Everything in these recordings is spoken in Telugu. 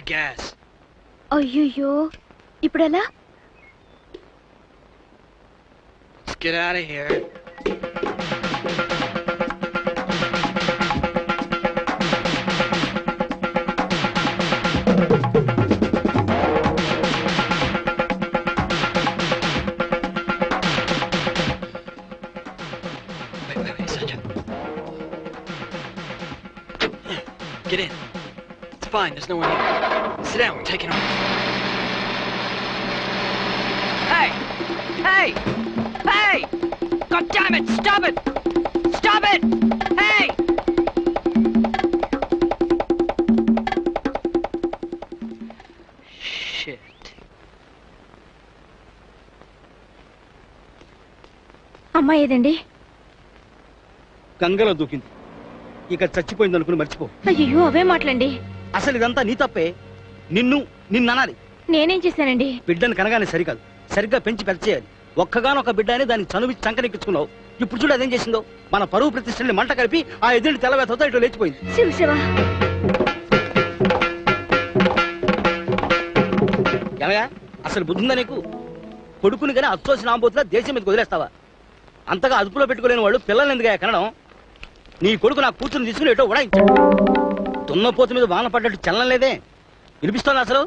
that gas. అయ్యయ్యో ఇప్పుడెలా Let's get out of here. Wait, wait, wait, Sanjay. Get in. It's fine, there's no one here. Sit down, we're taking off. Hey! Hey! Hey! God damn it! Stop it! Stop it! Hey! Shit. అమ్మాయి ఏదండి గంగలో దూకింది ఇక చచ్చిపోయింది అనుకుని మర్చిపో అయ్యో అవే మాటలండి అసలు ఇదంతా నీ తప్పే నిన్ను నిన్ననాలి. నేనేం చేశానండి? బిడ్డను కనగానే సరికాదు. సరిగ్గా పెంచి పెద్ద చేయాలి. ఒక్కగానొక్క బిడ్డ అని దానికి చనువి చంకనెక్కించుకున్నావు. ఇప్పుడు చూడు అదేం చేసిందో. మన పరువు ప్రతిష్టల్ని మంట కలిపి ఆ ఎదురు తెల్లవేతతో ఇటు లేచిపోయింది. ఏమయ్యా? అసలు బుద్ధిందా నీకు? కొడుకుని కానీ అచ్చోసిన ఆంబోతులా దేశం మీదకి వదిలేస్తావా? అంతగా అదుపులో పెట్టుకోలేని వాళ్ళు పిల్లల్ని ఎందుకు కనడం? నీ కొడుకు నా కూతురు తీసుకుని ఎటో ఉడాయించాడు దున్నపోతు మీద వాన పడ్డట్టు చల్లం లేదే? వినిపిస్తోంది అసలు?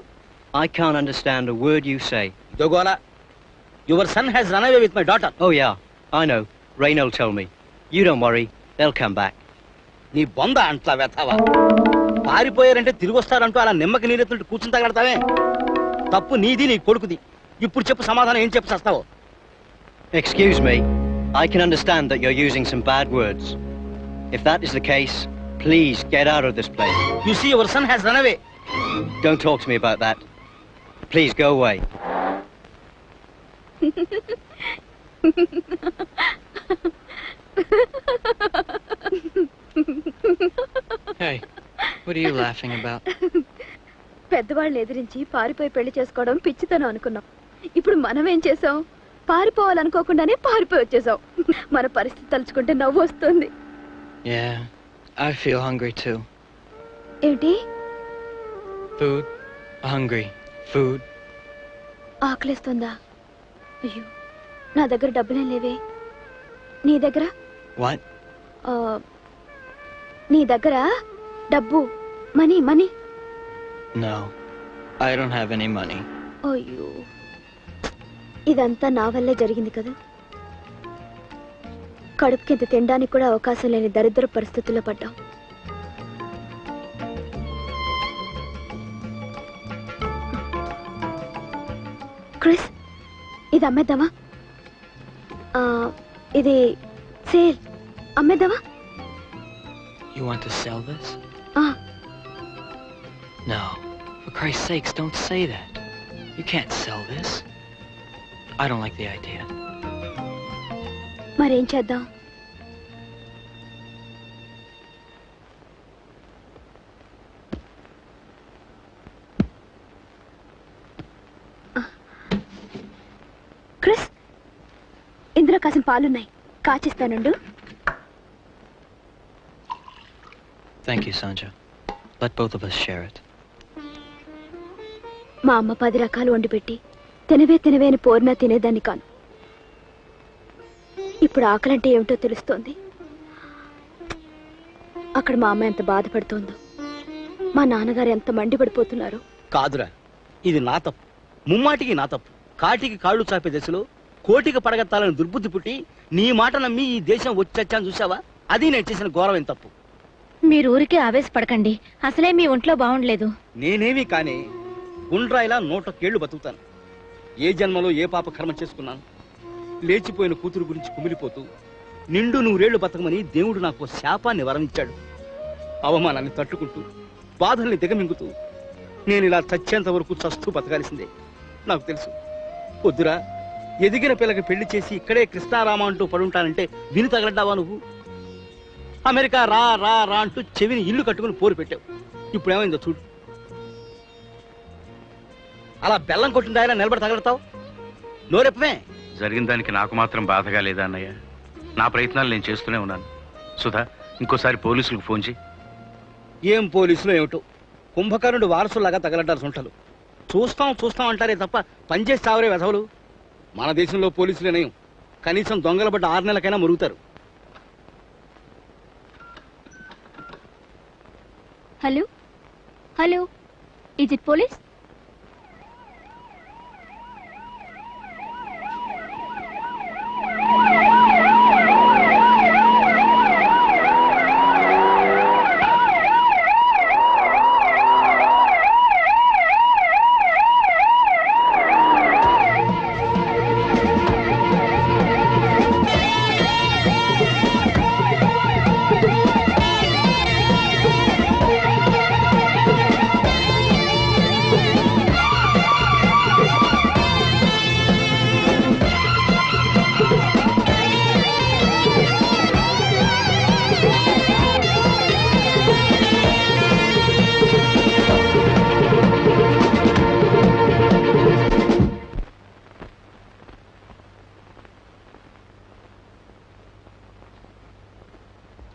I can understand word you say దొగోలా your son has run away with my daughter oh yeah I know rain all tell you don't worry welcome back నీ బొంద అంట్లా వెతావా. పారిపోయారంటే తిరిగి వస్తారంటూ అలా నిమ్మకి నీరెత్తుంటే కూర్చుని తగడతావే తప్పు నీది నీ కొడుకుది. ఇప్పుడు చెప్పు సమాధానం ఏం చెప్పు చేస్తావు? Excuse me I can understand that you're using some bad words if that is the case please get out of this place you see your son has run away Don't talk to me about that. Please go away. Hey, what are you laughing about? పెద్దవాళ్ళని ఎదిరించి పారిపోయి పెళ్ళి చేసుకోవడం పిచ్చితనం అనుకున్నాం ఇప్పుడు మనం ఏం చేసాం పారిపోవాలనుకోకుండానే పారిపోయి వచ్చేసాం మన పరిస్థితి తలుచుకుంటే నవ్వు వస్తుంది Yeah, I feel hungry too. ఏంటి Food? Hungry. Food? ఆకలిస్తుందా అయ్యో నా దగ్గర డబ్బులేం లేవే నీ దగ్గర What? ఆ, నీ దగ్గర డబ్బు money money No, I don't have any money. అయ్యో ఇదంతా నా వల్లే జరిగింది కదా కడుపుకింత తినడానికి కూడా అవకాశం లేని దరిద్ర పరిస్థితుల్లో పడ్డాం క్రిస్ ఇది అమ్మేద్దామా ఆ, ఇది సేల్ అమ్మేద్దామా You want to sell this? ఆ, No. For Christ's sakes, don't say that. You can't sell this. I don't like the idea. మరేం చేద్దాం కాసిన పాలున్నాయి. కాచిస్తానుండు us share it. మా అమ్మ పది రకాలు వండి పెట్టి తినవే తినవే అని పోరినా తినేదాన్ని కాను. ఇప్పుడు ఆకలంటే ఏమిటో తెలుస్తోంది. అక్కడ మా అమ్మ ఎంత బాధపడుతోందో. మా నాన్నగారు ఎంత మండిపడిపోతున్నారో. కాదురా ఇది నా తప్పు. ముమ్మాటికి నా తప్పు. కాటికి కాళ్ళు చాపే దశలో కోటికి పడగెత్తాలని దుర్బుద్ధి పుట్టి నీ మాట నమ్మి ఈ దేశం వచ్చాను చూసావా అది నేను చేసిన ఘోరమైన తప్పు? మీరు ఊరికే ఆవేశపడకండి. అసలే మీ ఒంట్లో బాగుండలేదు. నేనేమీ కానీ గుండ్రాయిలా నూట కేళ్ళు బతుకుతాను. ఏ జన్మలో ఏ పాప కర్మ చేసుకున్నాను? లేచిపోయిన కూతురు గురించి కుమిలిపోతూ నిండు నూరేళ్ళు బతకమని దేవుడు నాకు శాపాన్ని వరమించాడు అవమానాన్ని తట్టుకుంటూ బాధల్ని దిగమింగుతూ నేను ఇలా చచ్చేంత వరకు చస్తూ బతకాల్సిందే. నాకు తెలుసు. వద్దురా ఎదిగిన పిల్లకి పెళ్ళి చేసి ఇక్కడే కృష్ణారామ అంటూ పడుంటానంటే విని తగలడ్డావా నువ్వు? అమెరికా రా రా రా అంటూ చెవిని ఇల్లు కట్టుకుని పోరు పెట్టావు. ఇప్పుడు ఏమైందో చూడు. అలా బెల్లం కొట్టిన దాయిలా నిలబడి తగలడతావు? నోరెప్పమే? జరిగిన దానికి నాకు మాత్రం బాధగా లేదా అన్నయ్య? నా ప్రయత్నాలు నేను చేస్తూనే ఉన్నాను. సుధా ఇంకోసారి పోలీసులకు ఫోన్ చేయి. ఏం పోలీసులు ఏమిటో? కుంభకర్ణుడు వారసులాగా తగలడ్డారు సొంటలు. చూస్తాం చూస్తాం అంటారే తప్ప పనిచేసి చావరే వెధవులు. మన దేశంలో పోలీసులే నయం. కనీసం దొంగల బట్ట ఆరు నెలలకైనా మురుగుతారు. Hello? Hello? Is it police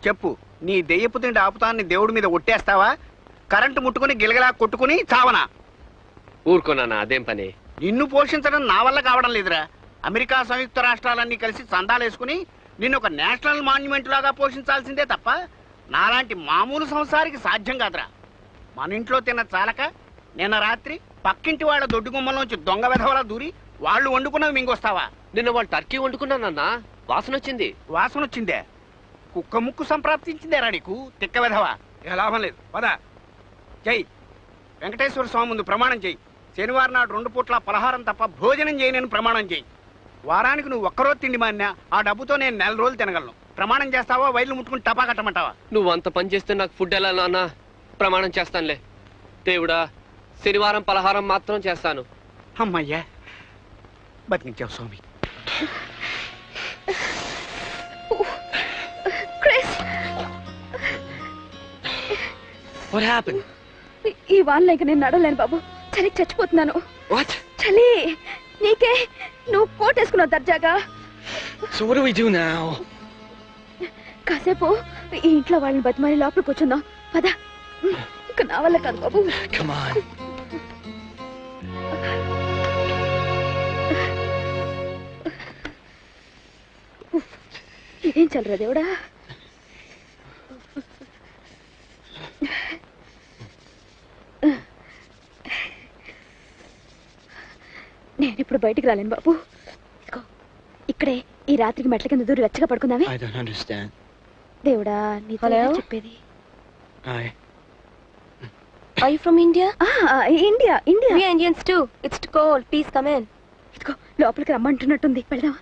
చెప్పు నీ దెయ్యపు తిండి ఆపుతాన్ని దేవుడి మీద ఒట్టేస్తావా? కరెంటు ముట్టుకుని గిలగలా కొట్టుకుని చావనా? ఊరుకున్నానా అదేం పని? నిన్ను పోషించడం నా వల్ల కావడం లేదురా. అమెరికా సంయుక్త రాష్ట్రాలన్నీ కలిసి చందాలేసుకుని నిన్ను ఒక నేషనల్ మాన్యుమెంట్ లాగా పోషించాల్సిందే తప్ప నాలాంటి మామూలు సంసారికి సాధ్యం కాదురా. మన ఇంట్లో తిన్న చాలక నిన్న రాత్రి పక్కింటి వాళ్ళ దొడ్డు గుమ్మలోంచి దొంగ వెధవలా దూరి వాళ్ళు వండుకున్నవి మింగొస్తావా? నిన్న వాళ్ళు టర్కీ వండుకున్నానన్నా వాసన వచ్చింది వాసన వచ్చిందే కుక్క ముక్కు సంప్రాప్తించిందేరా నీకు? తిక్క వెధవా? ఇక లాభం లేదు. పద. జై. వెంకటేశ్వర స్వామి ముందు ప్రమాణం చేయి. శనివారం నాడు రెండు పూట్ల పలహారం తప్ప భోజనం చేయనని ప్రమాణం చేయి. వారానికి నువ్వు ఒక్కరోజు తిండి మాన్యా ఆ డబ్బుతో నేను నెల రోజులు తినగలను. ప్రమాణం చేస్తావా? వైర్లు ముట్టుకుని టపా కట్టమంటావా? నువ్వు అంత పని చేస్తే నాకు ఫుడ్ ఎలా నాన్న? ప్రమాణం చేస్తానులే. దేవుడా శనివారం పలహారం మాత్రం చేస్తాను. అమ్మయ్యా బతికించావు స్వామి. What happened? ఈ- వానలో ఇక నేను నడవలేను బాబు చలికి చచ్చిపోతున్నాను What? చలి నీకే నువ్వు కోట్ వేసుకున్నావు దర్జాగా So what do we do now? కాసేపు ఈ ఇంట్లో వాళ్ళని బతిమాలి లోపల కూర్చుందాం పద ఇక నా వల్ల కాదు బాబు Come on. ఇదేం చల్లరా దేవుడా ఇప్పుడు బయటికి రాలేను బాబు ఇక్కడే ఈ రాత్రికి మెట్ల కింద దూరి వెచ్చగా పడుకుందామే I don't understand. దేవుడా నీతో చెప్పేది I. Are you from India? ఆ, India India We are Indians too. It's too cold. Please come in. ఇదిగో లోపలికి రమ్మంటున్నట్టుంది వెళ్దామా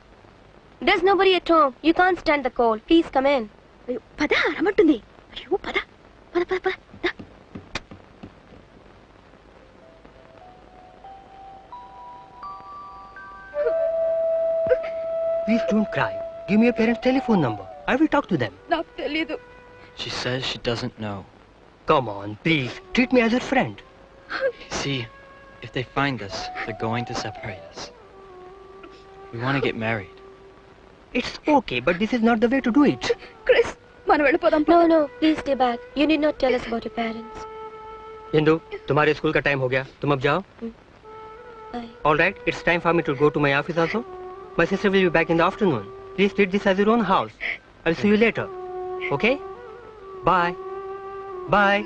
There's nobody at home. You can't stand the cold. Please come in. అయ్యో, పద రమ్మంటుంది అయ్యో పద పద పద పద Please don't cry. Give me your parents' telephone number. I will talk to them. నాకు తెలీదు She says she doesn't know. Come on, please. Treat me as a friend. See, if they find us, they're going to separate us. We want to get married. It's okay, but this is not the way to do it. Chris మనం వెళ్ళిపోదాం No, no. Please stay back. You need not tell us about your parents. Hindu, तुम्हारे स्कूल का टाइम हो गया तुम अब जाओ Bye. All right, it's time for me to go to my office also. My sister will be back in the afternoon. Please treat this as your own house. I'll see you later. Okay? Bye. Bye.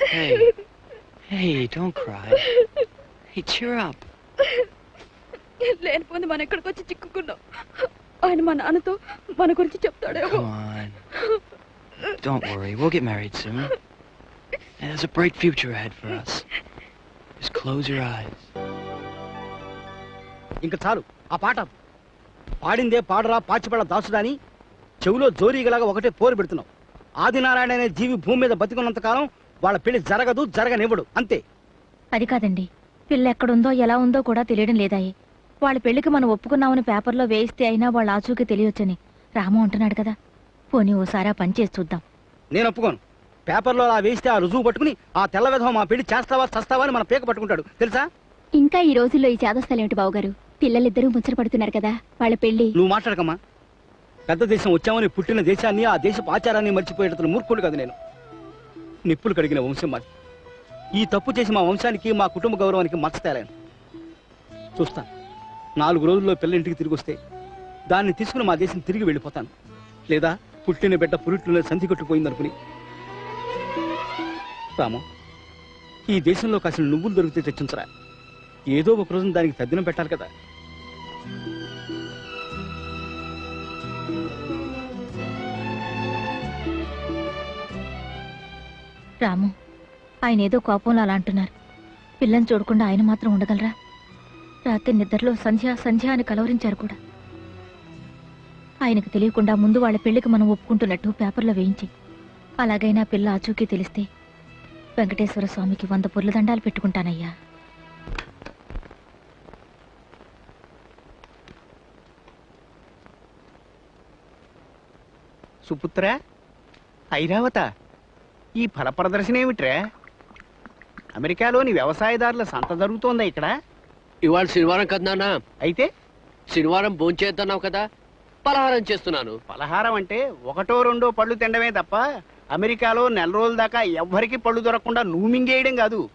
Hey. Hey, don't cry. Hey, cheer up. లేనిపోయింది మనం ఇక్కడికి వచ్చి చిక్కుకున్నాం ఆయన మా నాన్నతో మన గురించి చెప్తాడేమో Come on. Don't worry, we'll get married soon. And there's a bright future ahead for us. Just close your eyes. ఇంక చాలు ఆ పాట. పాడిందే పాడరా పాచిపడ దాసుడాని. చెవులో జోరీగలాగా ఒకటే పోరు పెడుతున్నావు. ఆదినారాయణ అనే జీవి భూమి మీద బతికున్నంత కాలం వాళ్ళ పెళ్ళి జరగదు జరగనివ్వడు. అంతే. అది కాదండి. పిల్ల ఎక్కడుందో ఎలా ఉందో కూడా తెలియడం లేదాయి. వాళ్ళ పెళ్ళికి మనం ఒప్పుకున్నామని పేపర్లో వేయిస్తే అయినా వాళ్ళ ఆచూకీ తెలియొచ్చని రాము అంటున్నాడు కదా. పోనీ ఓసారి పని చేసి చూద్దాం. నేను ఒప్పుకోను. పేపర్లో అలా వేస్తే ఆ రుజువు పట్టుకుని ఆ తెల్ల విధవ మా పెళ్ళి చేస్తావా చస్తావా అని మన పేక పట్టుకుంటాడు. తెలుసా? ఇంకా ఈ రోజుల్లో ఈ చేదస్తాలేమిటి బావగారు? పిల్లలిద్దరూ ముచ్చట పడుతున్నారు కదా వాళ్ళ పెళ్ళి నువ్వు మాట్లాడకమ్మా. పెద్ద దేశం వచ్చామని పుట్టిన దేశాన్ని ఆ దేశపు ఆచారాన్ని మర్చిపోయేటప్పుడు మూర్ఖుడు కదా నేను. నిప్పులు కడిగిన వంశం మాది. ఈ తప్పు చేసి మా వంశానికి మా కుటుంబ గౌరవానికి మచ్చ తేలాను. చూస్తాను నాలుగు రోజుల్లో పిల్ల ఇంటికి తిరిగి వస్తే దాన్ని తీసుకుని మా దేశం తిరిగి వెళ్ళిపోతాను. లేదా పుట్టిన బిడ్డ పురిట్లోనే సంధి కొట్టుకుపోయిందనుకుని. రాము ఈ దేశంలో కాసిన నువ్వులు దొరికితే తెచ్చించరా? ఏదో ఒక రోజున దానికి తద్దినం పెట్టాలి కదా. రాము ఆయన ఏదో కోపంలో అలా అంటున్నారు. పిల్లని చూడకుండా ఆయన మాత్రం ఉండగలరా? రాత్రి నిద్రలో సంధ్య సంధ్య అని కలవరించారు కూడా. ఆయనకు తెలియకుండా ముందు వాళ్ళ పెళ్ళికి మనం ఒప్పుకుంటున్నట్టు పేపర్లో వేయించి అలాగైనా పిల్ల ఆచూకీ తెలిస్తే వెంకటేశ్వర స్వామికి వంద పొర్లు దండాలు పెట్టుకుంటానయ్యా. సుపుత్ర ఐరావత ఈ ఫల ప్రదర్శన ఏమిట్రా అమెరికాలోని వ్యవసాయదారుల సంత జరుగుతోందా ఇక్కడ? ఇవాళ శనివారం కదా నాన్న. అయితే? శనివారం భోంచేస్తున్నావు కదా. పలహారం చేస్తున్నాను. పలహారం అంటే ఒకటో రెండో పళ్ళు తినడమే తప్ప అమెరికాలో నెల రోజుల దాకా ఎవ్వరికి పళ్ళు దొరకకుండా నువ్వు మింగేయడం కాదు.